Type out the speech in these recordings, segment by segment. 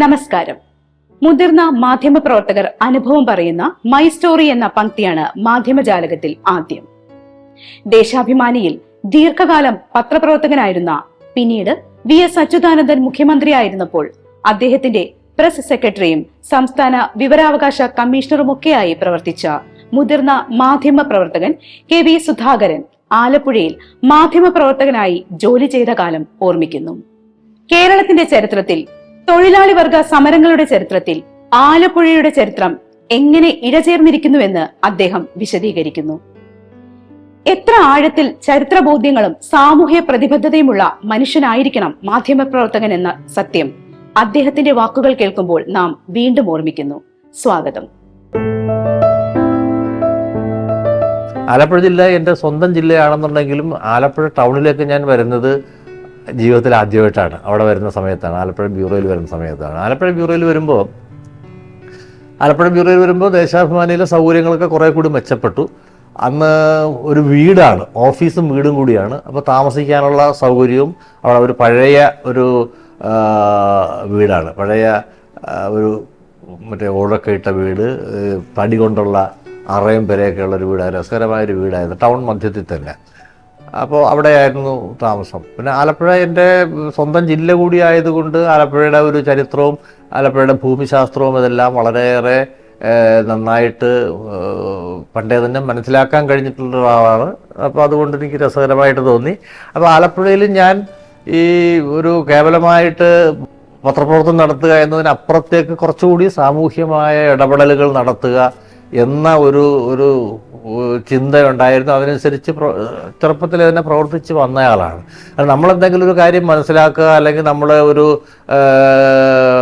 നമസ്കാരം. മുതിർന്ന മാധ്യമപ്രവർത്തകർ അനുഭവം പറയുന്ന മൈ സ്റ്റോറി എന്ന പങ്ക്തിയാണ് മാധ്യമജാലകത്തിൽ ആദ്യം. ദേശാഭിമാനിയിൽ ദീർഘകാലം പത്രപ്രവർത്തകനായിരുന്ന പിന്നീട് വി എസ് അച്യുതാനന്ദൻ മുഖ്യമന്ത്രിയായിരുന്നപ്പോൾ അദ്ദേഹത്തിന്റെ പ്രസ് സെക്രട്ടറിയും സംസ്ഥാന വിവരാവകാശ കമ്മീഷണറുമൊക്കെയായി പ്രവർത്തിച്ച മുതിർന്ന മാധ്യമ പ്രവർത്തകൻ കെ വി സുധാകരൻ ആലപ്പുഴയിൽ മാധ്യമപ്രവർത്തകനായി ജോലി ചെയ്ത കാലം ഓർമ്മിക്കുന്നു. കേരളത്തിന്റെ ചരിത്രത്തിൽ തൊഴിലാളി വർഗ സമരങ്ങളുടെ ചരിത്രത്തിൽ ആലപ്പുഴയുടെ ചരിത്രം എങ്ങനെ ഇഴചേർന്നിരിക്കുന്നുവെന്ന് അദ്ദേഹം വിശദീകരിക്കുന്നു. എത്ര ആഴത്തിൽ ചരിത്രബോധ്യങ്ങളും സാമൂഹ്യ പ്രതിബദ്ധതയുമുള്ള മനുഷ്യനായിരിക്കണം മാധ്യമപ്രവർത്തകൻ എന്ന സത്യം അദ്ദേഹത്തിന്റെ വാക്കുകൾ കേൾക്കുമ്പോൾ നാം വീണ്ടും ഓർമ്മിക്കുന്നു. സ്വാഗതം. ആലപ്പുഴ ജില്ല എന്റെ സ്വന്തം ജില്ലയാണെന്നുണ്ടെങ്കിലും ആലപ്പുഴ ടൗണിലേക്ക് ഞാൻ വരുന്നത് ജീവിതത്തിൽ ആദ്യമായിട്ടാണ്. അവിടെ വരുന്ന സമയത്താണ്. ആലപ്പുഴ ബ്യൂറോയിൽ വരുന്ന സമയത്താണ്. ആലപ്പുഴ ബ്യൂറോയിൽ വരുമ്പോൾ ആലപ്പുഴ ബ്യൂറോയിൽ വരുമ്പോൾ ദേശാഭിമാനിയിലെ സൗകര്യങ്ങളൊക്കെ കുറേ കൂടി മെച്ചപ്പെട്ടു. അന്ന് ഒരു വീടാണ് ഓഫീസും വീടും കൂടിയാണ്. അപ്പോൾ താമസിക്കാനുള്ള സൗകര്യവും അവിടെ ഒരു പഴയ ഒരു വീടാണ്. പഴയ ഒരു മറ്റേ ഓടൊക്കെ ഇട്ട വീട് പടി കൊണ്ടുള്ള അറയും പെരയൊക്കെ ഉള്ള ഒരു വീടായിരുന്നു. രസകരമായൊരു വീടായിരുന്നു. ടൗൺ മധ്യത്തിൽ തന്നെ. അപ്പോൾ അവിടെയായിരുന്നു താമസം. പിന്നെ ആലപ്പുഴ എന്റെ സ്വന്തം ജില്ല കൂടി ആയതുകൊണ്ട് ആലപ്പുഴയുടെ ഒരു ചരിത്രവും ആലപ്പുഴയുടെ ഭൂമിശാസ്ത്രവും ഇതെല്ലാം വളരെയേറെ നന്നായിട്ട് പണ്ടേ തന്നെ മനസ്സിലാക്കാൻ കഴിഞ്ഞിട്ടുള്ള ഒരാളാണ് അപ്പോൾ അതുകൊണ്ട് എനിക്ക് രസകരമായിട്ട് തോന്നി. അപ്പോൾ ആലപ്പുഴയിൽ ഞാൻ ഈ ഒരു കേവലമായിട്ട് പത്രപ്രവർത്തനം നടത്തുക എന്നതിനപ്പുറത്തേക്ക് കുറച്ചുകൂടി സാമൂഹ്യമായ ഇടപെടലുകൾ നടത്തുക എന്ന ഒരു ഒരു ചിന്തയുണ്ടായിരുന്നു. അതിനനുസരിച്ച് ചെറുപ്പത്തിൽ തന്നെ പ്രവർത്തിച്ച് വന്നയാളാണ്. നമ്മളെന്തെങ്കിലും ഒരു കാര്യം മനസ്സിലാക്കുക അല്ലെങ്കിൽ നമ്മൾ ഒരു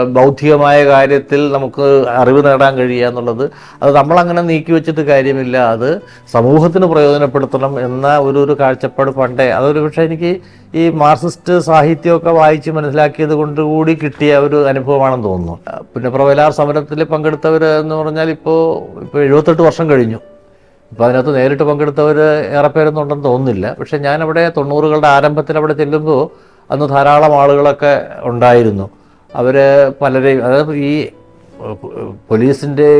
ബൗദ്ധികമായ കാര്യത്തിൽ നമുക്ക് അറിവ് നേടാൻ കഴിയുക എന്നുള്ളത്. അത് നമ്മളങ്ങനെ നീക്കി വെച്ചിട്ട് കാര്യമില്ല. അത് സമൂഹത്തിന് പ്രയോജനപ്പെടുത്തണം എന്ന ഒരു ഒരു കാഴ്ചപ്പാട് പണ്ടേ. അതൊരു പക്ഷേ എനിക്ക് ഈ മാർക്സിസ്റ്റ് സാഹിത്യമൊക്കെ വായിച്ച് മനസ്സിലാക്കിയത് കൊണ്ട് കൂടി കിട്ടിയ ഒരു അനുഭവമാണെന്ന് തോന്നുന്നു. പിന്നെ പ്രവലാർ സമരത്തിൽ പങ്കെടുത്തവർ എന്ന് പറഞ്ഞാൽ ഇപ്പോൾ ഇപ്പോൾ എഴുപത്തെട്ട് വർഷം കഴിഞ്ഞു. ഇപ്പോൾ അതിനകത്ത് നേരിട്ട് പങ്കെടുത്തവർ ഏറെ പേരൊന്നും ഉണ്ടെന്ന് തോന്നുന്നില്ല. പക്ഷേ ഞാനവിടെ തൊണ്ണൂറുകളുടെ ആരംഭത്തിൽ അവിടെ ചെല്ലുമ്പോൾ അന്ന് ധാരാളം ആളുകളൊക്കെ ഉണ്ടായിരുന്നു. അവർ പലരെയും അതായത് ഈ പോലീസിന്റെ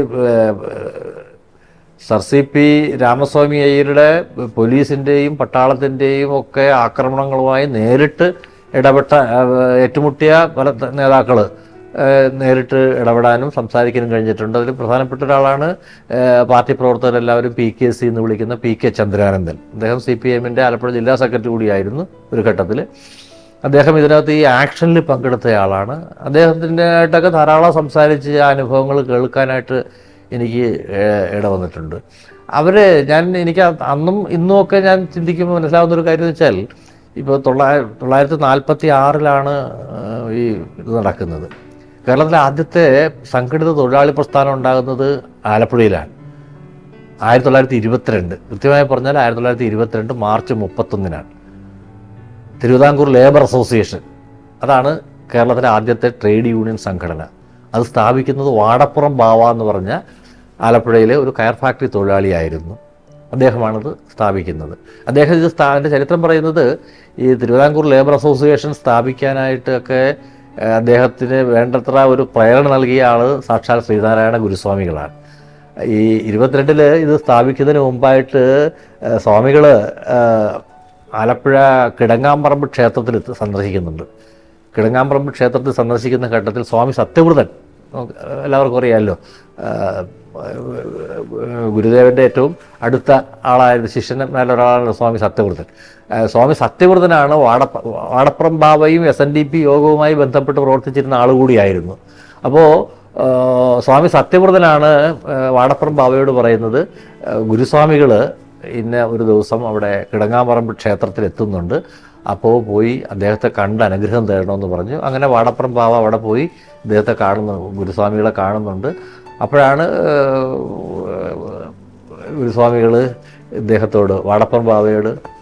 സർ സി പി രാമസ്വാമി അയ്യരുടെ പോലീസിന്റെയും പട്ടാളത്തിന്റെയും ഒക്കെ ആക്രമണങ്ങളുമായി നേരിട്ട് ഇടപെട്ട ഏറ്റുമുട്ടിയ പല നേതാക്കൾ നേരിട്ട് ഇടപെടാനും സംസാരിക്കാനും കഴിഞ്ഞിട്ടുണ്ട്. അതിൽ പ്രധാനപ്പെട്ട ഒരാളാണ് പാർട്ടി പ്രവർത്തകരെല്ലാവരും പി കെ സി എന്ന് വിളിക്കുന്ന പി കെ ചന്ദ്രാനന്ദൻ. അദ്ദേഹം സി പി എമ്മിന്റെ ആലപ്പുഴ ജില്ലാ സെക്രട്ടറി കൂടിയായിരുന്നു ഒരു ഘട്ടത്തിൽ അദ്ദേഹം ഇതിനകത്ത് ഈ ആക്ഷനിൽ പങ്കെടുത്തയാളാണ് അദ്ദേഹത്തിന്റെ ആയിട്ടൊക്കെ ധാരാളം സംസാരിച്ച് ആ അനുഭവങ്ങൾ കേൾക്കാനായിട്ട് എനിക്ക് ഇടവന്നിട്ടുണ്ട്. അവർ ഞാൻ എനിക്ക് അന്നും ഇന്നും ഒക്കെ ഞാൻ ചിന്തിക്കുമ്പോൾ മനസ്സിലാവുന്ന ഒരു കാര്യം എന്ന് വെച്ചാൽ ഇപ്പോൾ തൊള്ളായിരത്തി തൊള്ളായിരത്തി നാൽപ്പത്തി ആറിലാണ് ഈ ഇത് നടക്കുന്നത്. കേരളത്തിലെ ആദ്യത്തെ സംഘടിത തൊഴിലാളി പ്രസ്ഥാനം ഉണ്ടാകുന്നത് ആലപ്പുഴയിലാണ്. ആയിരത്തി തൊള്ളായിരത്തി ഇരുപത്തിരണ്ട്. കൃത്യമായി പറഞ്ഞാൽ ആയിരത്തി തൊള്ളായിരത്തി ഇരുപത്തിരണ്ട് മാർച്ച് മുപ്പത്തൊന്നിനാണ്. Thiruvithamkoor labour association. അതാണ് കേരളത്തിലെ ആദ്യത്തെ ട്രേഡ് യൂണിയൻ സംഘടന. അത് സ്ഥാപിക്കുന്നത് വാടപ്പുറം ബാവ എന്ന് പറഞ്ഞ ആലപ്പുഴയിലെ ഒരു കയർ ഫാക്ടറി തൊഴിലാളിയായിരുന്നു. അദ്ദേഹമാണിത് സ്ഥാപിക്കുന്നത്. അദ്ദേഹം ഇത് സ്ഥാ എന്റെ ചരിത്രം പറയുന്നത് ഈ തിരുവിതാംകൂർ ലേബർ അസോസിയേഷൻ സ്ഥാപിക്കാനായിട്ടൊക്കെ അദ്ദേഹത്തിന് വേണ്ടത്ര ഒരു പ്രേരണ നൽകിയ ആൾ സാക്ഷാൽ ശ്രീനാരായണ ഗുരുസ്വാമികളാണ്. ഈ ഇരുപത്തിരണ്ടിൽ ഇത് സ്ഥാപിക്കുന്നതിന് മുമ്പായിട്ട് ഏഹ്, ആലപ്പുഴ കിടങ്ങാമ്പറമ്പ് ക്ഷേത്രത്തിൽ സന്ദർശിക്കുന്നുണ്ട്. കിടങ്ങാമ്പറമ്പ് ക്ഷേത്രത്തിൽ സന്ദർശിക്കുന്ന ഘട്ടത്തിൽ സ്വാമി സത്യവ്രതൻ എല്ലാവർക്കും അറിയാമല്ലോ ഗുരുദേവന്റെ ഏറ്റവും അടുത്ത ആളായിരുന്നു ശിഷ്യന്മാരിൽ ഒരാളാണ് സ്വാമി സത്യവ്രതൻ. സ്വാമി സത്യവ്രതനാണ് വാടപ്പ വാടപ്പുറം ബാബയും എസ് എൻ ഡി പി യോഗവുമായി ബന്ധപ്പെട്ട് പ്രവർത്തിച്ചിരുന്ന ആൾ കൂടിയായിരുന്നു. അപ്പോൾ സ്വാമി സത്യവ്രതനാണ് വാടപ്പുറം ബാബയോട് പറയുന്നത് ഗുരുസ്വാമികൾ ഇന്ന ഒരു ദിവസം അവിടെ കിടങ്ങാമ്പറമ്പ് ക്ഷേത്രത്തിൽ എത്തുന്നുണ്ട് അപ്പോൾ പോയി അദ്ദേഹത്തെ കണ്ട് അനുഗ്രഹം തേടണമെന്ന് പറഞ്ഞു. അങ്ങനെ വാടപ്പുറം ബാവ അവിടെ പോയി അദ്ദേഹത്തെ കാണുന്നു ഗുരുസ്വാമികളെ കാണുന്നുണ്ട്. അപ്പോഴാണ് ഗുരുസ്വാമികൾ ഇദ്ദേഹത്തോട് വാടപ്പുറം ബാവയോട്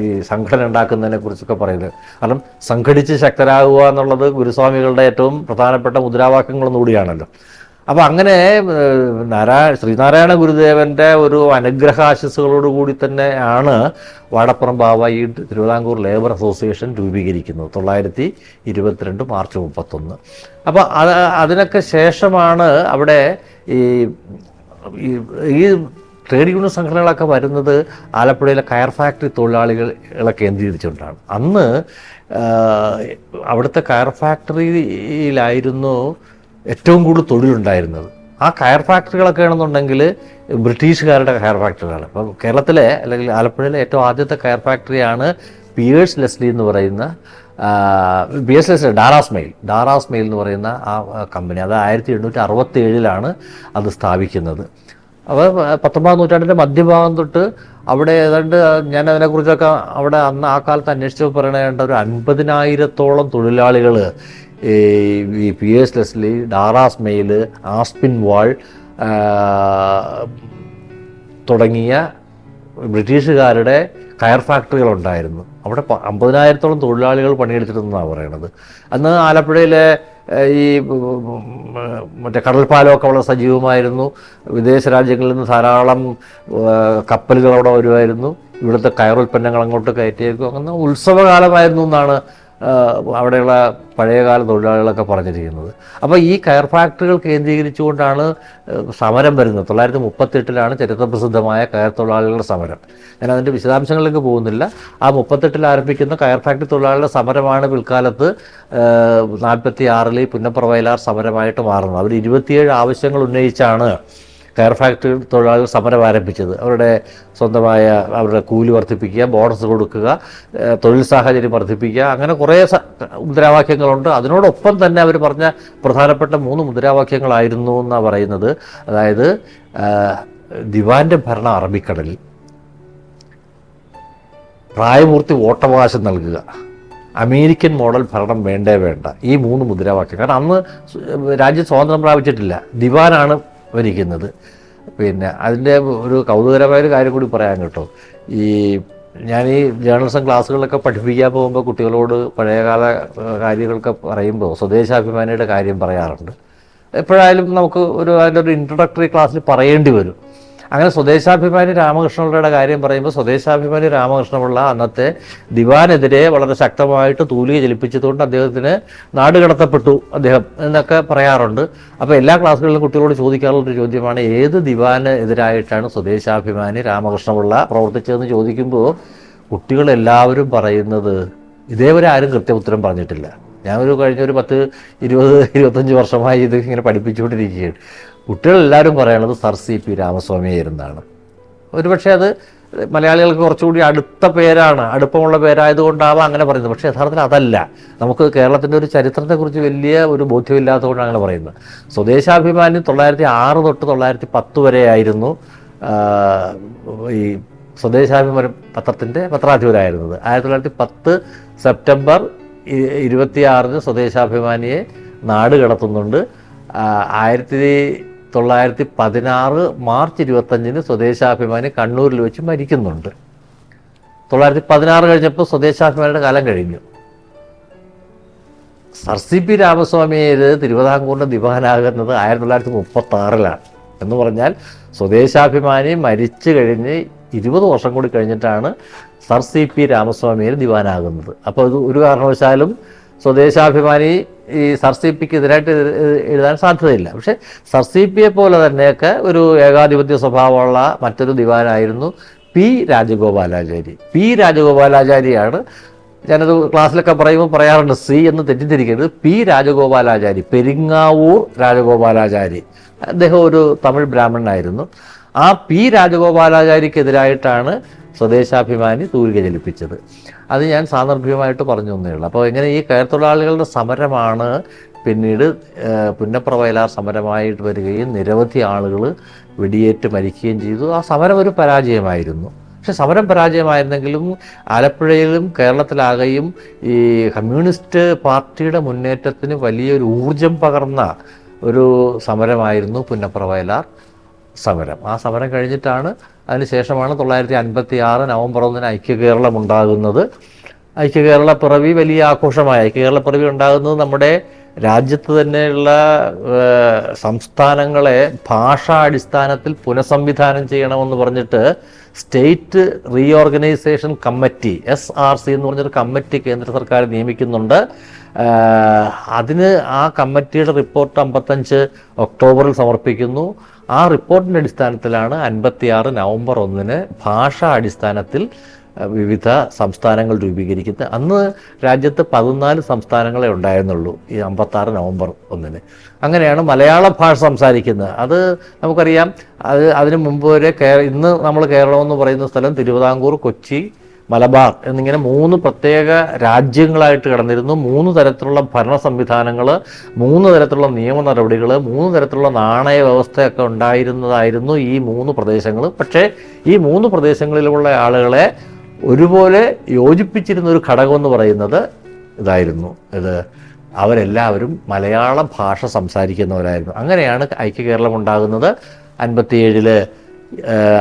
ഈ സംഘടന ഉണ്ടാക്കുന്നതിനെ കുറിച്ചൊക്കെ പറയുന്നത്. കാരണം സംഘടിച്ച് ശക്തരാകുക എന്നുള്ളത് ഗുരുസ്വാമികളുടെ ഏറ്റവും പ്രധാനപ്പെട്ട മുദ്രാവാക്യങ്ങളൊന്നും അപ്പോൾ അങ്ങനെ നാരായണ ശ്രീനാരായണ ഗുരുദേവന്റെ ഒരു അനുഗ്രഹാശിസുകളോട് കൂടി തന്നെയാണ് വാടപ്പുറം ബാബ ഈ തിരുവിതാംകൂർ ലേബർ അസോസിയേഷൻ രൂപീകരിക്കുന്നത്. തൊള്ളായിരത്തി ഇരുപത്തിരണ്ട് മാർച്ച് മുപ്പത്തൊന്ന്. അപ്പോൾ അത് അതിനൊക്കെ ശേഷമാണ് അവിടെ ഈ ഈ- ട്രേഡ് യൂണിയൻ സംഘടനകളൊക്കെ വരുന്നത് ആലപ്പുഴയിലെ കയർ ഫാക്ടറി തൊഴിലാളികളെ കേന്ദ്രീകരിച്ചുകൊണ്ടാണ്. അന്ന് അവിടുത്തെ കയർ ഫാക്ടറിയിലായിരുന്നു ഏറ്റവും കൂടുതൽ തൊഴിലുണ്ടായിരുന്നത്. ആ കയർ ഫാക്ടറികളൊക്കെ ആണെന്നുണ്ടെങ്കിൽ ബ്രിട്ടീഷുകാരുടെ കയർ ഫാക്ടറികളാണ്. അപ്പം കേരളത്തിലെ അല്ലെങ്കിൽ ആലപ്പുഴയിലെ ഏറ്റവും ആദ്യത്തെ കയർ ഫാക്ടറിയാണ് പിയേഴ്സ് ലെസ്ലി എന്ന് പറയുന്ന B S S Darras Mail. Darras Mail എന്ന് പറയുന്ന ആ കമ്പനി. അത് ആയിരത്തി എണ്ണൂറ്റി അറുപത്തി ഏഴിലാണ് അത് സ്ഥാപിക്കുന്നത്. അപ്പോൾ പത്തൊമ്പതാം നൂറ്റാണ്ടിന്റെ മധ്യഭാഗം തൊട്ട് അവിടെ ഏതാണ്ട് ഞാൻ അതിനെക്കുറിച്ചൊക്കെ അവിടെ അന്ന് ആ കാലത്ത് അന്വേഷിച്ചപ്പോൾ പറയണേണ്ട ഒരു അൻപതിനായിരത്തോളം തൊഴിലാളികൾ ഈ P S Leslie Darras Mail Aspinwall തുടങ്ങിയ ബ്രിട്ടീഷുകാരുടെ കയർ ഫാക്ടറികളുണ്ടായിരുന്നു. അവിടെ പ- അമ്പതിനായിരത്തോളം തൊഴിലാളികൾ പണിയെടുത്തിരുന്നതാണ് പറയണത്. അന്ന് ആലപ്പുഴയിലെ ഈ മറ്റേ കടൽപ്പാലമൊക്കെ വളരെ സജീവമായിരുന്നു. വിദേശ രാജ്യങ്ങളിൽ നിന്ന് ധാരാളം കപ്പലുകൾ അവിടെ വരുമായിരുന്നു. ഇവിടുത്തെ കയർ ഉൽപ്പന്നങ്ങൾ അങ്ങോട്ട് കയറ്റിയേക്കും. അങ്ങനെ ഉത്സവകാലമായിരുന്നു എന്നാണ് അവിടെയുള്ള പഴയകാല തൊഴിലാളികളൊക്കെ പറഞ്ഞിരിക്കുന്നത്. അപ്പോൾ ഈ കയർ ഫാക്ടറികൾ കേന്ദ്രീകരിച്ചുകൊണ്ടാണ് സമരം വരുന്നത്. തൊള്ളായിരത്തി മുപ്പത്തെട്ടിലാണ് ചരിത്രപ്രസിദ്ധമായ കയർ തൊഴിലാളികളുടെ സമരം. ഞാൻ അതിന്റെ വിശദാംശങ്ങളിലേക്ക് പോകുന്നില്ല. ആ മുപ്പത്തെട്ടിൽ ആരംഭിക്കുന്ന കയർ ഫാക്ടറി തൊഴിലാളികളുടെ സമരമാണ് പിൽക്കാലത്ത് നാൽപ്പത്തി ആറിൽ പുന്നപ്ര വയലാർ സമരമായിട്ട് മാറുന്നത്. അവർ ഇരുപത്തിയേഴ് ആവശ്യങ്ങൾ ഉന്നയിച്ചാണ് കയർ ഫാക്ടറി തൊഴിലാളികൾ സമരം ആരംഭിച്ചത്. അവരുടെ സ്വന്തമായ അവരുടെ കൂലി വർദ്ധിപ്പിക്കുക ബോണസ് കൊടുക്കുക തൊഴിൽ സാഹചര്യം വർദ്ധിപ്പിക്കുക അങ്ങനെ കുറേ മുദ്രാവാക്യങ്ങളുണ്ട്. അതിനോടൊപ്പം തന്നെ അവർ പറഞ്ഞ പ്രധാനപ്പെട്ട മൂന്ന് മുദ്രാവാക്യങ്ങളായിരുന്നു എന്നാണ് പറയുന്നത്. അതായത് ദിവാന്റെ ഭരണം അറബിക്കടലിൽ. പ്രായപൂർത്തി വോട്ടവകാശം നൽകുക. അമേരിക്കൻ മോഡൽ ഭരണം വേണ്ടേ വേണ്ട. ഈ മൂന്ന് മുദ്രാവാക്യം കാരണം അന്ന് രാജ്യം സ്വാതന്ത്ര്യം പ്രാപിച്ചിട്ടില്ല. ദിവാനാണ് ഭരിക്കുന്നത് പിന്നെ അതിന്റെ ഒരു കൗതുകരമായ ഒരു കാര്യം കൂടി പറയാൻ കേട്ടോ. ഈ ഞാൻ ഈ ജേർണലിസം ക്ലാസ്സുകളിലൊക്കെ പഠിപ്പിക്കാൻ പോകുമ്പോൾ കുട്ടികളോട് പഴയകാല കാര്യങ്ങളൊക്കെ പറയുമ്പോൾ സ്വദേശാഭിമാനിയുടെ കാര്യം പറയാറുണ്ട്. എപ്പോഴായാലും നമുക്ക് ഒരു അതിന്റെ ഒരു ഇൻട്രൊഡക്ടറി ക്ലാസ്സിൽ പറയേണ്ടി വരും. അങ്ങനെ സ്വദേശാഭിമാനി രാമകൃഷ്ണപിള്ളയുടെ കാര്യം പറയുമ്പോൾ സ്വദേശാഭിമാനി രാമകൃഷ്ണപിള്ള അന്നത്തെ ദിവാനെതിരെ വളരെ ശക്തമായിട്ട് തൂലിക ചലിപ്പിച്ചതുകൊണ്ട് അദ്ദേഹത്തിന് നാട് കടത്തപ്പെട്ടു അദ്ദേഹം എന്നൊക്കെ പറയാറുണ്ട്. അപ്പോൾ എല്ലാ ക്ലാസ്സുകളിലും കുട്ടികളോട് ചോദിക്കാറുള്ള ഒരു ചോദ്യമാണ് ഏത് ദിവാന് എതിരായിട്ടാണ് സ്വദേശാഭിമാനി രാമകൃഷ്ണപിള്ള പ്രവർത്തിച്ചതെന്ന് ചോദിക്കുമ്പോൾ കുട്ടികളെല്ലാവരും പറയുന്നത് ഇതേവരെ ആരും കൃത്യ പറഞ്ഞിട്ടില്ല. ഞാനൊരു കഴിഞ്ഞ ഒരു പത്ത് ഇരുപത് ഇരുപത്തഞ്ച് വർഷമായി ഇത് ഇങ്ങനെ പഠിപ്പിച്ചുകൊണ്ടിരിക്കുകയാണ്. കുട്ടികളെല്ലാവരും പറയണത് സർ സി പി രാമസ്വാമിയായിരുന്നാണ് ഒരുപക്ഷെ അത് മലയാളികൾക്ക് കുറച്ചുകൂടി അടുത്ത പേരാണ് അടുപ്പമുള്ള പേരായതുകൊണ്ടാവാം അങ്ങനെ പറയുന്നത്. പക്ഷേ യഥാർത്ഥത്തിൽ അതല്ല. നമുക്ക് കേരളത്തിന്റെ ഒരു ചരിത്രത്തെക്കുറിച്ച് വലിയ ഒരു ബോധ്യമില്ലാത്തതുകൊണ്ടാണ് അങ്ങനെ പറയുന്നത്. സ്വദേശാഭിമാനി തൊള്ളായിരത്തി ആറ് തൊട്ട് തൊള്ളായിരത്തി പത്ത് വരെയായിരുന്നു ആയിരുന്നു ഈ സ്വദേശാഭിമാനി പത്രത്തിന്റെ പത്രാധിപരായിരുന്നത്. ആയിരത്തി തൊള്ളായിരത്തി പത്ത് സെപ്റ്റംബർ ഇരുപത്തിയാറിന് സ്വദേശാഭിമാനിയെ നാട് കടത്തുന്നുണ്ട്. ആയിരത്തി തൊള്ളായിരത്തി പതിനാറ് മാർച്ച് ഇരുപത്തഞ്ചിന് സ്വദേശാഭിമാനി കണ്ണൂരിൽ വെച്ച് മരിക്കുന്നുണ്ട്. തൊള്ളായിരത്തി പതിനാറ് കഴിഞ്ഞപ്പോൾ സ്വദേശാഭിമാനിയുടെ കാലം കഴിഞ്ഞു. സർ സി പി രാമസ്വാമിയെ തിരുവിതാംകൂറിന്റെ ദിവാനാകുന്നത് ആയിരത്തി തൊള്ളായിരത്തി മുപ്പത്തി ആറിലാണ് എന്ന് പറഞ്ഞാൽ സ്വദേശാഭിമാനി മരിച്ചു കഴിഞ്ഞ് ഇരുപത് വർഷം കൂടി കഴിഞ്ഞിട്ടാണ് സർ സി പി രാമസ്വാമിയിൽ ദിവാനാകുന്നത് അപ്പോൾ ഇത് ഒരു കാരണവശാലും സ്വദേശാഭിമാനി ഈ സർസിപ്പിക്ക് എതിരായിട്ട് എഴു- എഴു- എഴുതാൻ സാധ്യതയില്ല. പക്ഷെ സർസിപ്പിയെ പോലെ തന്നെയൊക്കെ ഒരു ഏകാധിപത്യ സ്വഭാവമുള്ള മറ്റൊരു ദിവാനായിരുന്നു പി രാജഗോപാലാചാരി. പി രാജഗോപാലാചാരിയാണ് ഞാനത് ക്ലാസ്സിലൊക്കെ പറയുമ്പോൾ പറയാറുണ്ട് സി എന്ന് തെറ്റിദ്ധരിക്കരുത്. പി രാജഗോപാലാചാരി പെരിങ്ങാവൂർ രാജഗോപാലാചാരി. അദ്ദേഹം ഒരു തമിഴ് ബ്രാഹ്മണനായിരുന്നു. ആ പി രാജഗോപാലാചാരിക്കെതിരായിട്ടാണ് സ്വദേശാഭിമാനി തൂലിക ചലിപ്പിച്ചത് അത് ഞാൻ സാന്ദർഭികമായിട്ട് പറഞ്ഞു തന്നേ ഉള്ളൂ. അപ്പോൾ ഇങ്ങനെ ഈ കയർത്തൊഴിലാളികളുടെ സമരമാണ് പിന്നീട് പുന്നപ്ര വയലാർ സമരമായിട്ട് വരികയും നിരവധി ആളുകൾ വെടിയേറ്റ് മരിക്കുകയും ചെയ്തു. ആ സമരം ഒരു പരാജയമായിരുന്നു. പക്ഷെ സമരം പരാജയമായിരുന്നെങ്കിലും ആലപ്പുഴയിലും കേരളത്തിലാകെയും ഈ കമ്മ്യൂണിസ്റ്റ് പാർട്ടിയുടെ മുന്നേറ്റത്തിന് വലിയൊരു ഊർജം പകർന്ന ഒരു സമരമായിരുന്നു പുന്നപ്ര വയലാർ സമരം. ആ സമരം കഴിഞ്ഞിട്ടാണ് അതിനുശേഷമാണ് തൊള്ളായിരത്തി അൻപത്തി ആറ് നവംബർ ഒന്നിന് ഐക്യകേരളം ഉണ്ടാകുന്നത്. ഐക്യകേരള പിറവി വലിയ ആഘോഷമായ. ഐക്യകേരള പിറവി ഉണ്ടാകുന്നത് നമ്മുടെ രാജ്യത്ത് തന്നെയുള്ള സംസ്ഥാനങ്ങളെ ഭാഷാടിസ്ഥാനത്തിൽ പുനഃസംവിധാനം ചെയ്യണമെന്ന് പറഞ്ഞിട്ട് state reorganisation committee S R C എന്ന് പറഞ്ഞൊരു കമ്മിറ്റി കേന്ദ്ര സർക്കാർ നിയമിക്കുന്നുണ്ട്. അതിന് ആ കമ്മിറ്റിയുടെ റിപ്പോർട്ട് അമ്പത്തഞ്ച് ഒക്ടോബറിൽ സമർപ്പിക്കുന്നു. ആ റിപ്പോർട്ടിന്റെ അടിസ്ഥാനത്തിലാണ് അൻപത്തിയാറ് നവംബർ ഒന്നിന് ഭാഷാ അടിസ്ഥാനത്തിൽ വിവിധ സംസ്ഥാനങ്ങൾ രൂപീകരിക്കുന്നത്. അന്ന് രാജ്യത്ത് പതിനാല് സംസ്ഥാനങ്ങളെ ഉണ്ടായിരുന്നുള്ളൂ ഈ അമ്പത്താറ് നവംബർ ഒന്നിന്. അങ്ങനെയാണ് മലയാള ഭാഷ സംസാരിക്കുന്നത്. അത് നമുക്കറിയാം അത് അതിനു മുമ്പ് വരെ കേ- ഇന്ന് നമ്മൾ കേരളം എന്ന് പറയുന്ന സ്ഥലം തിരുവിതാംകൂർ കൊച്ചി മലബാർ എന്നിങ്ങനെ മൂന്ന് പ്രത്യേക രാജ്യങ്ങളായിട്ട് കടന്നിരുന്നു. മൂന്ന് തരത്തിലുള്ള ഭരണ സംവിധാനങ്ങൾ മൂന്ന് തരത്തിലുള്ള നിയമ നടപടികൾ മൂന്ന് തരത്തിലുള്ള നാണയ വ്യവസ്ഥയൊക്കെ ഉണ്ടായിരുന്നതായിരുന്നു ഈ മൂന്ന് പ്രദേശങ്ങൾ പക്ഷേ ഈ മൂന്ന് പ്രദേശങ്ങളിലുള്ള ആളുകളെ ഒരുപോലെ യോജിപ്പിച്ചിരുന്ന ഒരു ഘടകം എന്ന് പറയുന്നത് ഇതായിരുന്നു. ഇത് അവരെല്ലാവരും മലയാള ഭാഷ സംസാരിക്കുന്നവരായിരുന്നു. അങ്ങനെയാണ് ഐക്യ കേരളം ഉണ്ടാകുന്നത്. അൻപത്തിയേഴിൽ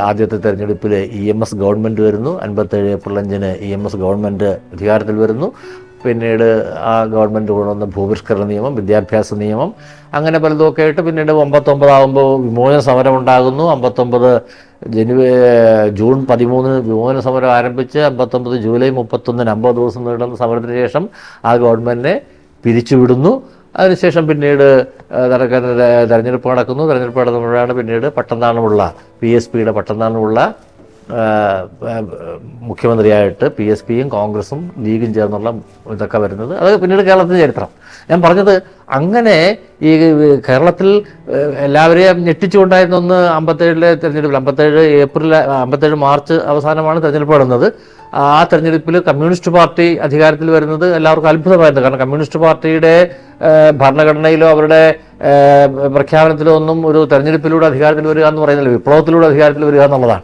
ആദ്യത്തെ തെരഞ്ഞെടുപ്പിൽ ഇ എം എസ് ഗവൺമെന്റ് വരുന്നു. അൻപത്തേഴ് ഏപ്രിൽ അഞ്ചിന് ഇ എം എസ് ഗവൺമെന്റ് അധികാരത്തിൽ വരുന്നു. പിന്നീട് ആ ഗവൺമെന്റ് കൊണ്ടുവന്ന ഭൂപരിഷ്കരണ നിയമം വിദ്യാഭ്യാസ നിയമം അങ്ങനെ പലതുമൊക്കെ ആയിട്ട് പിന്നീട് ഒമ്പത്തൊമ്പതാകുമ്പോൾ വിമോചന സമരം ഉണ്ടാകുന്നു. അമ്പത്തൊമ്പത് ജനുവരി ജൂൺ പതിമൂന്നിന് വിമോചന സമരം ആരംഭിച്ച് അമ്പത്തൊമ്പത് ജൂലൈ മുപ്പത്തൊന്നിന് അമ്പത് ദിവസം നീളുന്ന സമരത്തിന് ശേഷം ആ ഗവൺമെന്റിനെ പിരിച്ചുവിടുന്നു. അതിനുശേഷം പിന്നീട് നടക്കുന്ന തെരഞ്ഞെടുപ്പ് നടക്കുന്നു. തെരഞ്ഞെടുപ്പ് നടന്നപ്പോഴാണ് പിന്നീട് പട്ടംതാണമുള്ള പി എസ് പിയുടെ പട്ടംതാണമുള്ള മുഖ്യമന്ത്രിയായിട്ട് പി എസ് പിയും കോൺഗ്രസും ലീഗും ചേർന്നുള്ള ഇതൊക്കെ വരുന്നത്. അത് പിന്നീട് കേരളത്തിന്റെ ചരിത്രം. ഞാൻ പറഞ്ഞത് അങ്ങനെ ഈ കേരളത്തിൽ എല്ലാവരെയും ഞെട്ടിച്ചുകൊണ്ടായിരുന്നു ഒന്ന് അമ്പത്തേഴിലെ തെരഞ്ഞെടുപ്പിൽ. അമ്പത്തേഴ് ഏപ്രിൽ അമ്പത്തേഴ് മാർച്ച് അവസാനമാണ് തെരഞ്ഞെടുപ്പ് നടന്നത്. ആ തെരഞ്ഞെടുപ്പിൽ കമ്മ്യൂണിസ്റ്റ് പാർട്ടി അധികാരത്തിൽ വരുന്നത് എല്ലാവർക്കും അത്ഭുതമായിരുന്നു. കാരണം കമ്മ്യൂണിസ്റ്റ് പാർട്ടിയുടെ ഭരണഘടനയിലോ അവരുടെ പ്രഖ്യാപനത്തിലോ ഒന്നും ഒരു തെരഞ്ഞെടുപ്പിലൂടെ അധികാരത്തിൽ വരിക എന്ന് പറയുന്നില്ല. വിപ്ലവത്തിലൂടെ അധികാരത്തിൽ വരിക എന്നുള്ളതാണ്.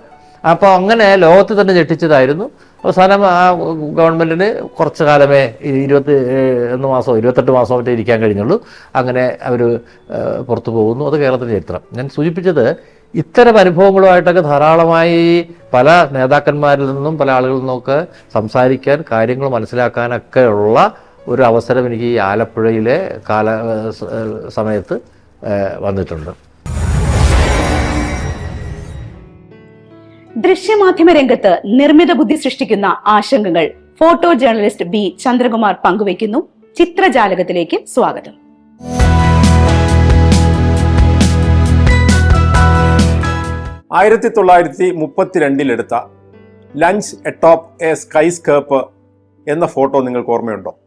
അപ്പോൾ അങ്ങനെ ലോകത്ത് തന്നെ ഞെട്ടിച്ചതായിരുന്നു. അവസാനം ആ ഗവൺമെന്റിന് കുറച്ച് കാലമേ ഇരുപത്തി ഒന്ന് മാസമോ ഇരുപത്തെട്ട് മാസമോ മറ്റേ ഇരിക്കാൻ കഴിഞ്ഞുള്ളൂ. അങ്ങനെ അവർ പുറത്തു പോകുന്നു. അത് കേരളത്തിന്റെ ചരിത്രം. ഞാൻ സൂചിപ്പിച്ചത് ഇത്തരം അനുഭവങ്ങളുമായിട്ടൊക്കെ ധാരാളമായി പല നേതാക്കന്മാരിൽ നിന്നും പല ആളുകളിൽ നിന്നൊക്കെ സംസാരിക്കാൻ കാര്യങ്ങൾ മനസ്സിലാക്കാനൊക്കെ ഉള്ള ഒരു അവസരം എനിക്ക് ഈ ആലപ്പുഴയിലെ കാല സമയത്ത് വന്നിട്ടുണ്ട്. ദൃശ്യമാധ്യമ രംഗത്ത് നിർമ്മിത ബുദ്ധി സൃഷ്ടിക്കുന്ന ആശങ്കകൾ ഫോട്ടോ ജേർണലിസ്റ്റ് ബി. ചന്ദ്രകുമാർ പങ്കുവയ്ക്കുന്നു. ചിത്രജാലകത്തിലേക്ക് സ്വാഗതം. ആയിരത്തി തൊള്ളായിരത്തി മുപ്പത്തിരണ്ടിലെടുത്ത lunch atop a skyscraper എന്ന ഫോട്ടോ നിങ്ങൾക്ക് ഓർമ്മയുണ്ടോ?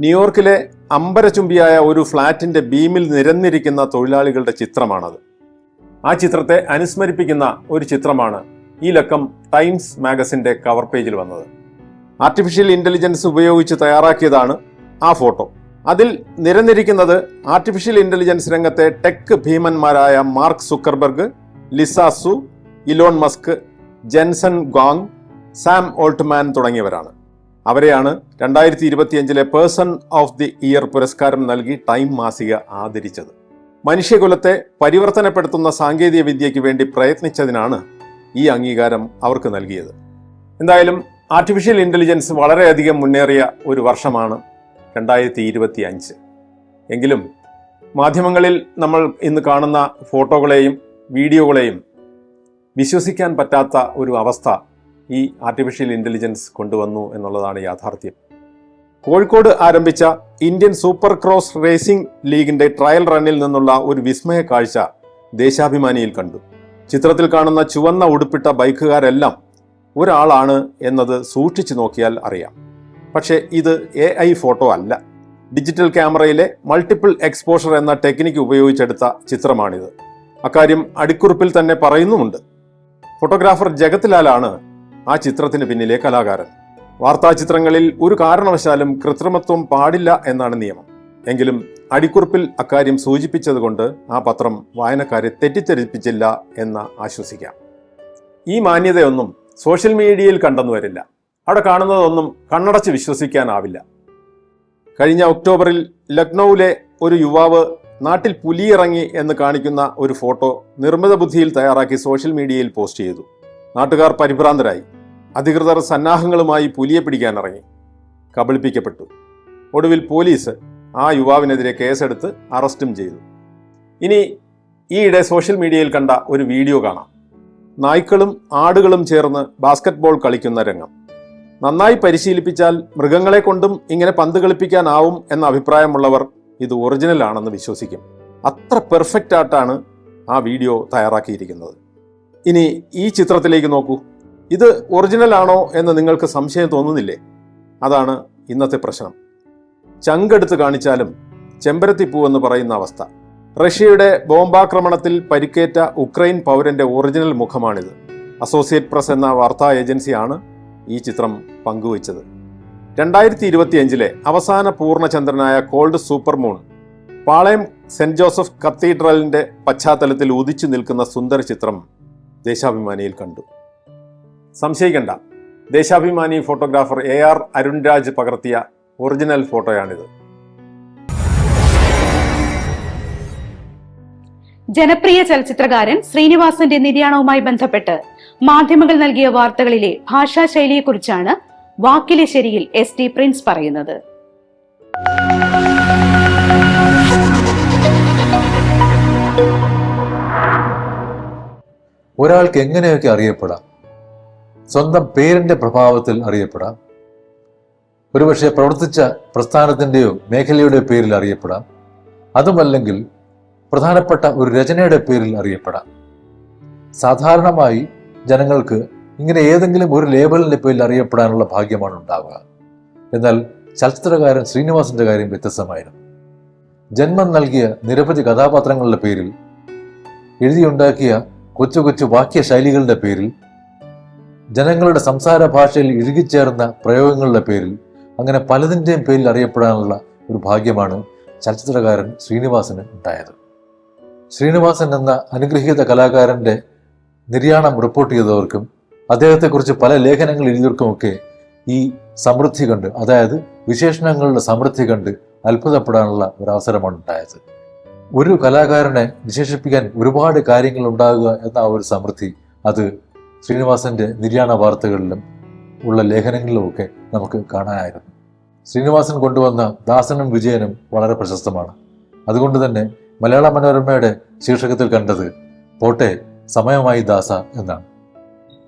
ന്യൂയോർക്കിലെ അമ്പരചുംബിയായ ഒരു ഫ്ളാറ്റിന്റെ ബീമിൽ നിരന്നിരിക്കുന്ന തൊഴിലാളികളുടെ ചിത്രമാണത്. ആ ചിത്രത്തെ അനുസ്മരിപ്പിക്കുന്ന ഒരു ചിത്രമാണ് ഈ ലക്കം ടൈംസ് മാഗസിന്റെ കവർ പേജിൽ വന്നത്. ആർട്ടിഫിഷ്യൽ ഇന്റലിജൻസ് ഉപയോഗിച്ച് തയ്യാറാക്കിയതാണ് ആ ഫോട്ടോ. അതിൽ നിരന്നിരിക്കുന്നത് ആർട്ടിഫിഷ്യൽ ഇന്റലിജൻസ് രംഗത്തെ tech ഭീമന്മാരായ Mark Zuckerberg Lisa Su Elon Musk Jensen going Sam Altman തുടങ്ങിയവരാണ്. അവരെയാണ് രണ്ടായിരത്തി ഇരുപത്തിയഞ്ചിലെ പേഴ്സൺ ഓഫ് ദി ഇയർ പുരസ്കാരം നൽകി ടൈം മാസിക ആദരിച്ചത്. മനുഷ്യകുലത്തെ പരിവർത്തനപ്പെടുത്തുന്ന സാങ്കേതിക വിദ്യയ്ക്ക് വേണ്ടി പ്രയത്നിച്ചതിനാണ് ഈ അംഗീകാരം അവർക്ക് നൽകിയത്. എന്തായാലും ആർട്ടിഫിഷ്യൽ ഇന്റലിജൻസ് വളരെയധികം മുന്നേറിയ ഒരു വർഷമാണ് രണ്ടായിരത്തി ഇരുപത്തി അഞ്ച് എങ്കിലും മാധ്യമങ്ങളിൽ നമ്മൾ ഇന്ന് കാണുന്ന ഫോട്ടോകളെയും വീഡിയോകളെയും വിശ്വസിക്കാൻ പറ്റാത്ത ഒരു അവസ്ഥ ഈ ആർട്ടിഫിഷ്യൽ ഇന്റലിജൻസ് കൊണ്ടുവന്നു എന്നുള്ളതാണ് യാഥാർത്ഥ്യം. കോഴിക്കോട് ആരംഭിച്ച ഇന്ത്യൻ സൂപ്പർ ക്രോസ് റേസിംഗ് ലീഗിന്റെ ട്രയൽ റണ്ണിൽ നിന്നുള്ള ഒരു വിസ്മയ കാഴ്ച ദേശാഭിമാനിയിൽ കണ്ടു. ചിത്രത്തിൽ കാണുന്ന ചുവന്ന ഉടുപ്പിട്ട ബൈക്കുകാരെല്ലാം ഒരാളാണ് എന്നത് സൂക്ഷിച്ചു നോക്കിയാൽ അറിയാം. പക്ഷേ ഇത് എ ഐ ഫോട്ടോ അല്ല. ഡിജിറ്റൽ ക്യാമറയിലെ മൾട്ടിപ്പിൾ എക്സ്പോഷർ എന്ന ടെക്നിക്ക് ഉപയോഗിച്ചെടുത്ത ചിത്രമാണിത്. അക്കാര്യം അടിക്കുറിപ്പിൽ തന്നെ പറയുന്നുമുണ്ട്. ഫോട്ടോഗ്രാഫർ ജഗത്ലാലാണ് ആ ചിത്രത്തിന് പിന്നിലെ കലാകാരൻ. വാർത്താ ചിത്രങ്ങളിൽ ഒരു കാരണവശാലും കൃത്രിമത്വം പാടില്ല എന്നാണ് നിയമം. എങ്കിലും അടിക്കുറിപ്പിൽ അക്കാര്യം സൂചിപ്പിച്ചതുകൊണ്ട് ആ പത്രം വായനക്കാരെ തെറ്റിദ്ധരിപ്പിച്ചില്ല എന്ന് ആശ്വസിക്കാം. ഈ മാന്യതയൊന്നും സോഷ്യൽ മീഡിയയിൽ കണ്ടെന്നു വരില്ല. അവിടെ കാണുന്നതൊന്നും കണ്ണടച്ച് വിശ്വസിക്കാനാവില്ല. കഴിഞ്ഞ ഒക്ടോബറിൽ ലക്നൌവിലെ ഒരു യുവാവ് നാട്ടിൽ പുലിയിറങ്ങി എന്ന് കാണിക്കുന്ന ഒരു ഫോട്ടോ നിർമ്മിത ബുദ്ധിയിൽ തയ്യാറാക്കി സോഷ്യൽ മീഡിയയിൽ പോസ്റ്റ് ചെയ്തു. നാട്ടുകാർ പരിഭ്രാന്തരായി. അധികൃതർ സന്നാഹങ്ങളുമായി പുലിയെ പിടിക്കാനിറങ്ങി കബളിപ്പിക്കപ്പെട്ടു. ഒടുവിൽ പോലീസ് ആ യുവാവിനെതിരെ കേസെടുത്ത് അറസ്റ്റും ചെയ്തു. ഇനി ഈയിടെ സോഷ്യൽ മീഡിയയിൽ കണ്ട ഒരു വീഡിയോ കാണാം. നായ്ക്കളും ആടുകളും ചേർന്ന് ബാസ്കറ്റ്ബോൾ കളിക്കുന്ന രംഗം. നന്നായി പരിശീലിപ്പിച്ചാൽ മൃഗങ്ങളെ കൊണ്ടും ഇങ്ങനെ പന്ത് കളിപ്പിക്കാനാവും എന്ന അഭിപ്രായമുള്ളവർ ഇത് ഒറിജിനൽ ആണെന്ന് വിശ്വസിക്കും. അത്ര പെർഫെക്റ്റ് ആയിട്ടാണ് ആ വീഡിയോ തയ്യാറാക്കിയിരിക്കുന്നത്. ഇനി ഈ ചിത്രത്തിലേക്ക് നോക്കൂ. ഇത് ഒറിജിനൽ ആണോ എന്ന് നിങ്ങൾക്ക് സംശയം തോന്നുന്നില്ലേ? അതാണ് ഇന്നത്തെ പ്രശ്നം. ചങ്കെടുത്ത് കാണിച്ചാലും ചെമ്പരത്തിപ്പൂ എന്ന് പറയുന്ന അവസ്ഥ. റഷ്യയുടെ ബോംബാക്രമണത്തിൽ പരിക്കേറ്റ ഉക്രൈൻ പൗരന്റെ ഒറിജിനൽ മുഖമാണിത്. അസോസിയേറ്റ് പ്രസ് എന്ന വാർത്താ ഏജൻസിയാണ് ഈ ചിത്രം പങ്കുവച്ചത്. രണ്ടായിരത്തി ഇരുപത്തിയഞ്ചിലെ അവസാന പൂർണചന്ദ്രനായ cold super moon Palayam Saint Joseph കത്തീഡ്രലിന്റെ പശ്ചാത്തലത്തിൽ ഉദിച്ചു നിൽക്കുന്ന സുന്ദര ചിത്രം ദേശാഭിമാനിയിൽ കണ്ടു. സംശയിക്കണ്ട. Deshabhimani photographer A R Arunraj പകർത്തിയ ഒറിജിനൽ ഫോട്ടോയാണിത്. ജനപ്രിയ ചലച്ചിത്രകാരൻ ശ്രീനിവാസന്റെ നിര്യാണവുമായി ബന്ധപ്പെട്ട് മാധ്യമങ്ങൾ നൽകിയ വാർത്തകളിലെ ഭാഷാശൈലിയെക്കുറിച്ചാണ് വാക്കിലെ ശരിയിൽ എസ് ടി പ്രിൻസ് പറയുന്നത്. ഒരാൾക്ക് എങ്ങനെയൊക്കെ അറിയപ്പെടാം? സ്വന്തം പേരിന്റെ പ്രഭാവത്തിൽ അറിയപ്പെടാം? ഒരുപക്ഷെ പ്രവർത്തിച്ച പ്രസ്ഥാനത്തിന്റെയോ മേഖലയുടെയോ പേരിൽ അറിയപ്പെടാം? അതുമല്ലെങ്കിൽ പ്രധാനപ്പെട്ട ഒരു രചനയുടെ പേരിൽ അറിയപ്പെടാം. സാധാരണമായി ജനങ്ങൾക്ക് ഇങ്ങനെ ഏതെങ്കിലും ഒരു ലേബലിന്റെ പേരിൽ അറിയപ്പെടാനുള്ള ഭാഗ്യമാണ് ഉണ്ടാവുക. എന്നാൽ ചലച്ചിത്രകാരൻ ശ്രീനിവാസിന്റെ കാര്യം വ്യത്യസ്തമായിരുന്നു. ജന്മം നൽകിയ നിരവധി കഥാപാത്രങ്ങളുടെ പേരിൽ എഴുതിയുണ്ടാക്കിയ കൊച്ചു കൊച്ചു വാക്യ ശൈലികളുടെ പേരിൽ ജനങ്ങളുടെ സംസാര ഭാഷയിൽ ഇഴുകിച്ചേർന്ന പ്രയോഗങ്ങളുടെ പേരിൽ അങ്ങനെ പലതിന്റെയും പേരിൽ അറിയപ്പെടാനുള്ള ഒരു ഭാഗ്യമാണ് ചലച്ചിത്രകാരൻ ശ്രീനിവാസന് ഉണ്ടായത്. ശ്രീനിവാസൻ എന്ന അനുഗ്രഹീത കലാകാരന്റെ നിര്യാണം റിപ്പോർട്ട് ചെയ്തവർക്കും അദ്ദേഹത്തെക്കുറിച്ച് പല ലേഖനങ്ങൾ എഴുതിയവർക്കുമൊക്കെ ഈ സമൃദ്ധി കണ്ട് അതായത് വിശേഷണങ്ങളുടെ സമൃദ്ധി കണ്ട് അത്ഭുതപ്പെടാനുള്ള ഒരു അവസരമാണ് ഉണ്ടായത്. ഒരു കലാകാരനെ വിശേഷിപ്പിക്കാൻ ഒരുപാട് കാര്യങ്ങൾ ഉണ്ടാകുക എന്ന ആ ഒരു സമൃദ്ധി അത് ശ്രീനിവാസന്റെ നിര്യാണ വാർത്തകളിലും ഉള്ള ലേഖനങ്ങളിലുമൊക്കെ നമുക്ക് കാണാനായിരുന്നു. ശ്രീനിവാസൻ കൊണ്ടുവന്ന ദാസനും വിജയനും വളരെ പ്രശസ്തമാണ്. അതുകൊണ്ട് തന്നെ മലയാള മനോരമയുടെ ശീർഷകത്തിൽ കണ്ടത് പോട്ടെ സമയമായി ദാസ എന്നാണ്.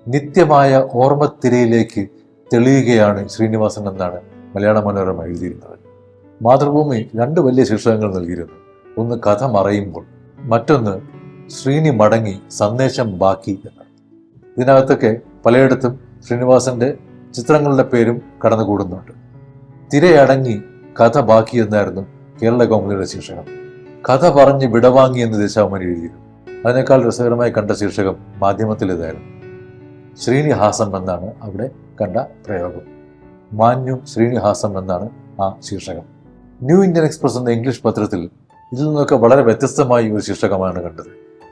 നിത്യമായ ഓർമ്മത്തിരയിലേക്ക് തെളിയുകയാണ് ശ്രീനിവാസൻ എന്നാണ് മലയാള മനോരമ എഴുതിയിരുന്നത്. മാതൃഭൂമി രണ്ട് വലിയ ശീർഷകങ്ങൾ നൽകിയിരുന്നു. ഒന്ന് കഥ മറയുമ്പോൾ മറ്റൊന്ന് ശ്രീനി മടങ്ങി സന്ദേശം ബാക്കി എന്ന്. ഇതിനകത്തൊക്കെ പലയിടത്തും ശ്രീനിവാസന്റെ ചിത്രങ്ങളുടെ പേരും കടന്നുകൂടുന്നുണ്ട്. തിരയടങ്ങി കഥ ബാക്കി എന്നായിരുന്നു കേരള കൗമുദിയുടെ ശീർഷകം. കഥ പറഞ്ഞ് വിടവാങ്ങി എന്ന് ദേശാഭിമാനി എഴുതിയിരുന്നു. അതിനേക്കാൾ രസകരമായി കണ്ട ശീർഷകം മാധ്യമത്തിലേതായിരുന്നു. ശ്രീനിഹാസം എന്നാണ് അവിടെ കണ്ട പ്രയോഗം. മാന്യു ശ്രീനിഹാസം എന്നാണ് ആ ശീർഷകം. ന്യൂ ഇന്ത്യൻ എക്സ്പ്രസ് എന്ന ഇംഗ്ലീഷ് പത്രത്തിൽ ഇതിൽ നിന്നൊക്കെ വളരെ വ്യത്യസ്തമായി ഒരു ശീർഷകമാണ് കണ്ടത്.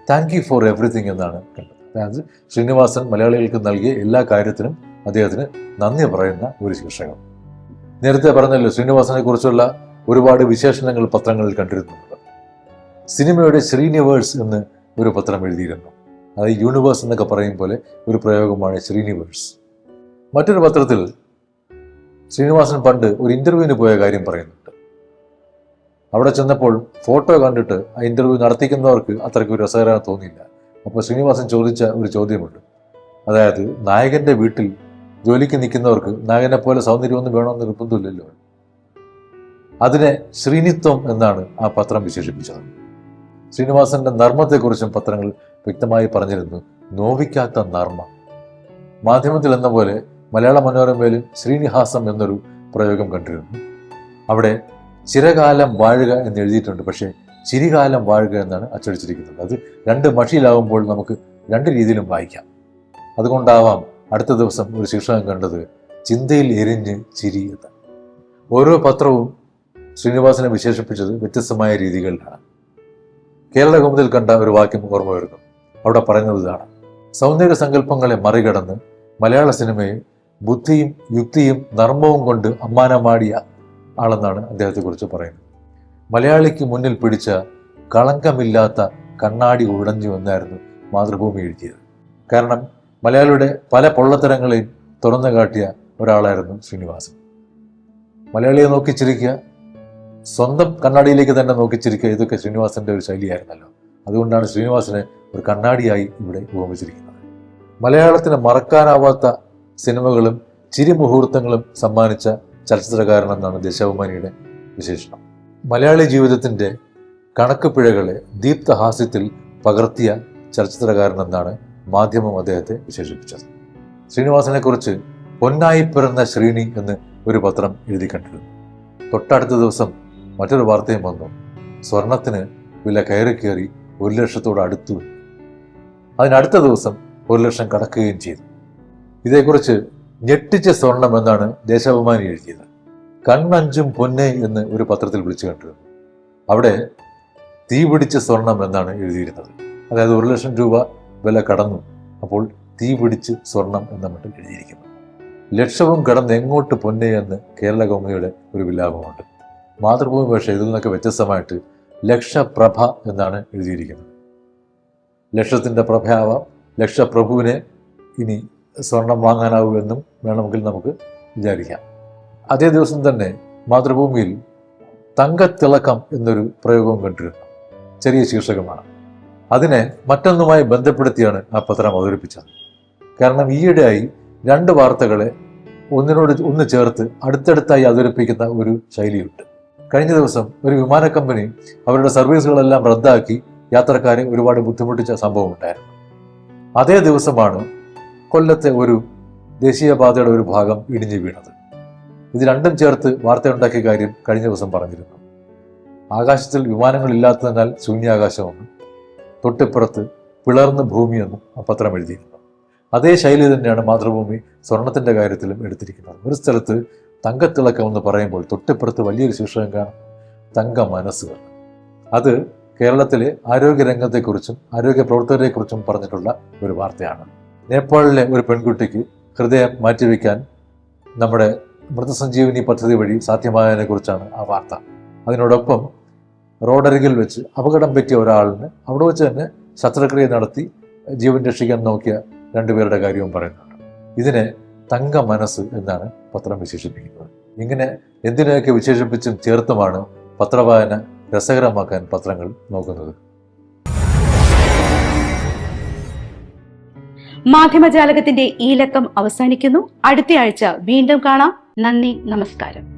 താങ്ക് യു ഫോർ എവറിത്തിങ് എന്നാണ് കണ്ടത്. അതായത് ശ്രീനിവാസൻ മലയാളികൾക്ക് നൽകിയ എല്ലാ കാര്യത്തിനും അദ്ദേഹത്തിന് നന്ദി പറയുന്ന ഒരു ശീർഷകം. നേരത്തെ പറഞ്ഞല്ലോ ശ്രീനിവാസനെ കുറിച്ചുള്ള ഒരുപാട് വിശേഷണങ്ങൾ പത്രങ്ങളിൽ കണ്ടിരുന്നുണ്ട് സിനിമയുടെ ശ്രീനിവേഴ്സ് എന്ന് ഒരു പത്രം എഴുതിയിരുന്നു. അത് യൂണിവേഴ്സ് എന്നൊക്കെ പറയും പോലെ ഒരു പ്രയോഗമാണ് ശ്രീനിവേഴ്സ് മറ്റൊരു പത്രത്തിൽ ശ്രീനിവാസൻ പണ്ട് ഒരു ഇന്റർവ്യൂവിന് പോയ കാര്യം പറയുന്നുണ്ട്. അവിടെ ചെന്നപ്പോൾ ഫോട്ടോ കണ്ടിട്ട് ആ ഇന്റർവ്യൂ നടത്തിക്കുന്നവർക്ക് അത്രയ്ക്ക് ഒരു രസകരമായി തോന്നിയില്ല. അപ്പോൾ ശ്രീനിവാസൻ ചോദിച്ച ഒരു ചോദ്യമുണ്ട്. അതായത് നായകന്റെ വീട്ടിൽ ജോലിക്ക് നിൽക്കുന്നവർക്ക് നായകനെ പോലെ സൗന്ദര്യമൊന്നും വേണമെന്ന് നിർബന്ധമില്ലല്ലോ. അതിനെ ശ്രീനിത്വം എന്നാണ് ആ പത്രം വിശേഷിപ്പിച്ചത്. ശ്രീനിവാസന്റെ നർമ്മത്തെക്കുറിച്ചും പത്രങ്ങൾ വ്യക്തമായി പറഞ്ഞിരുന്നു നോവിക്കാത്ത നർമ്മ. മാധ്യമത്തിൽ എന്ന പോലെ മലയാള മനോരമയിൽ ശ്രീനിഹാസം എന്നൊരു പ്രയോഗം കണ്ടിരുന്നു. അവിടെ ചിരകാലം വാഴുക എന്ന് എഴുതിയിട്ടുണ്ട് പക്ഷേ ചിരികാലം വാഴുക എന്നാണ് അച്ചടിച്ചിരിക്കുന്നത്. അത് രണ്ട് മഷിയിലാവുമ്പോൾ നമുക്ക് രണ്ട് രീതിയിലും വായിക്കാം. അതുകൊണ്ടാവാം അടുത്ത ദിവസം ഒരു ശീർഷകം കണ്ടത് ചിന്തയിൽ എരിഞ്ഞ് ചിരി എന്ന്. ഓരോ പത്രവും ശ്രീനിവാസനെ വിശേഷിപ്പിച്ചത് വ്യത്യസ്തമായ രീതികളിലാണ്. കേരള കണ്ട ഒരു വാക്യം ഓർമ്മ വരുന്നു. അവിടെ പറയുന്നത് ഇതാണ്. സൗന്ദര്യ സങ്കല്പങ്ങളെ മറികടന്ന് മലയാള സിനിമയെ ബുദ്ധിയും യുക്തിയും നർമ്മവും കൊണ്ട് അമ്മാനമാടിയ ആളെന്നാണ് അദ്ദേഹത്തെക്കുറിച്ച് പറയുന്നത്. മലയാളിക്ക് മുന്നിൽ പിടിച്ച കളങ്കമില്ലാത്ത കണ്ണാടി ഉടഞ്ഞു എന്നായിരുന്നു മാതൃഭൂമി എഴുതിയത്. കാരണം മലയാളിയുടെ പല പൊള്ളത്തരങ്ങളെയും തുറന്നു കാട്ടിയ ഒരാളായിരുന്നു ശ്രീനിവാസൻ. മലയാളിയെ നോക്കിച്ചിരിക്കുക സ്വന്തം കണ്ണാടിയിലേക്ക് തന്നെ നോക്കിച്ചിരിക്കുക ഇതൊക്കെ ശ്രീനിവാസന്റെ ഒരു ശൈലിയായിരുന്നല്ലോ. അതുകൊണ്ടാണ് ശ്രീനിവാസനെ ഒരു കണ്ണാടിയായി ഇവിടെ ഉപമിച്ചിരിക്കുന്നത്. മലയാളത്തിന് മറക്കാനാവാത്ത സിനിമകളും ചിരിമുഹൂർത്തങ്ങളും സമ്മാനിച്ച ചലച്ചിത്രകാരനെന്നാണ് ദേശാഭിമാനിയുടെ വിശേഷണം. മലയാളി ജീവിതത്തിന്റെ കണക്ക് പിഴകളെ ദീപ്തഹാസ്യത്തിൽ പകർത്തിയ ചലച്ചിത്രകാരനെന്നാണ് മാധ്യമം അദ്ദേഹത്തെ വിശേഷിപ്പിച്ചത്. ശ്രീനിവാസനെ കുറിച്ച് പൊന്നായി പിറന്ന ശ്രീനി എന്ന് ഒരു പത്രം എഴുതി കണ്ടിരുന്നു. തൊട്ടടുത്ത ദിവസം മറ്റൊരു വാർത്തയും വന്നു. സ്വർണത്തിന് വില കയറി കയറി ഒരു ലക്ഷത്തോട് അടുത്തു. അതിനടുത്ത ദിവസം ഒരു ലക്ഷം കടക്കുകയും ചെയ്തു. ഇതേക്കുറിച്ച് ഞെട്ടിച്ച സ്വർണം എന്നാണ് ദേശാഭിമാനി എഴുതിയത്. കണ്ണഞ്ചും പൊന്നെ എന്ന് ഒരു പത്രത്തിൽ വിളിച്ചു കണ്ടിരുന്നു അവിടെ തീ പിടിച്ച സ്വർണം എന്നാണ് എഴുതിയിരുന്നത്. അതായത് ഒരു ലക്ഷം രൂപ വില കടന്നു അപ്പോൾ തീ പിടിച്ച് സ്വർണം എന്ന മട്ടിൽ എഴുതിയിരിക്കുന്നു. ലക്ഷവും കടന്ന് എങ്ങോട്ട് പൊന്നെ എന്ന് കേരള കൗമുദിയുടെ ഒരു വിലാപമുണ്ട്. മാതൃഭൂമി ഭാഷ ഇതിൽ നിന്നൊക്കെ വ്യത്യസ്തമായിട്ട് ലക്ഷപ്രഭ എന്നാണ് എഴുതിയിരിക്കുന്നത്. ലക്ഷത്തിന്റെ പ്രഭാവം ലക്ഷപ്രഭുവിനെ ഇനി സ്വർണം വാങ്ങാനാവുമെന്നും വേണമെങ്കിൽ നമുക്ക് വിചാരിക്കാം. അതേ ദിവസം തന്നെ മാതൃഭൂമിയിൽ തങ്കത്തിളക്കം എന്നൊരു പ്രയോഗവും കണ്ടിരുന്നു. ചെറിയ ശീർഷകമാണ്. അതിനെ മറ്റൊന്നുമായി ബന്ധപ്പെടുത്തിയാണ് ആ പത്രം അവതരിപ്പിച്ചത്. കാരണം ഈയിടെയായി രണ്ട് വാർത്തകളെ ഒന്നിനോട് ഒന്ന് ചേർത്ത് അടുത്തടുത്തായി അവതരിപ്പിക്കുന്ന ഒരു ശൈലിയുണ്ട്. കഴിഞ്ഞ ദിവസം ഒരു വിമാന കമ്പനി അവരുടെ സർവീസുകളെല്ലാം റദ്ദാക്കി യാത്രക്കാരെ ഒരുപാട് ബുദ്ധിമുട്ടിച്ച സംഭവം ഉണ്ടായിരുന്നു. അതേ ദിവസമാണ് കൊല്ലത്തെ ഒരു ദേശീയപാതയുടെ ഒരു ഭാഗം ഇടിഞ്ഞു വീണത്. ഇത് രണ്ടും ചേർത്ത് വാർത്തയുണ്ടാക്കിയ കാര്യം കഴിഞ്ഞ ദിവസം പറഞ്ഞിരുന്നു. ആകാശത്തിൽ വിമാനങ്ങൾ ഇല്ലാത്തതിനാൽ ശൂന്യാകാശമെന്നും തൊട്ടിപ്പുറത്ത് പിളർന്ന ഭൂമിയെന്നും ആ പത്രം എഴുതിയിരുന്നു. അതേ ശൈലി തന്നെയാണ് മാതൃഭൂമി സ്വർണത്തിന്റെ കാര്യത്തിലും എടുത്തിരിക്കുന്നത്. ഒരു സ്ഥലത്ത് തങ്കത്തിളക്കം എന്ന് പറയുമ്പോൾ തൊട്ടിപ്പുറത്ത് വലിയൊരു ശീർഷകം കാണും. തങ്ക മനസ്സുകൾ അത് കേരളത്തിലെ ആരോഗ്യരംഗത്തെക്കുറിച്ചും ആരോഗ്യ പ്രവർത്തകരെക്കുറിച്ചും പറഞ്ഞിട്ടുള്ള ഒരു വാർത്തയാണ്. നേപ്പാളിലെ ഒരു പെൺകുട്ടിക്ക് ഹൃദയം മാറ്റിവെക്കാൻ നമ്മുടെ മൃതസഞ്ജീവനി പദ്ധതി വഴി സാധ്യമായതിനെക്കുറിച്ചാണ് ആ വാർത്ത. അതിനോടൊപ്പം റോഡരികിൽ വെച്ച് അപകടം പറ്റിയ ഒരാളിന് അവിടെ വെച്ച് തന്നെ ശസ്ത്രക്രിയ നടത്തി ജീവൻ രക്ഷിക്കാൻ നോക്കിയ രണ്ടുപേരുടെ കാര്യവും പറയുന്നുണ്ട്. ഇതിനെ തങ്ക മനസ്സ് എന്നാണ് പത്രം വിശേഷിപ്പിക്കുന്നത്. ഇങ്ങനെ എന്തിനെയൊക്കെ വിശേഷിപ്പിച്ചും ചേർത്തുമാണ് പത്രവായന രസകരമാക്കാൻ പത്രങ്ങൾ നോക്കുന്നത്. മാധ്യമജാലകത്തിന്റെ ഈ ലക്കം അവസാനിക്കുന്നു. അടുത്ത ആഴ്ച വീണ്ടും കാണാം. നന്ദി നമസ്കാരം.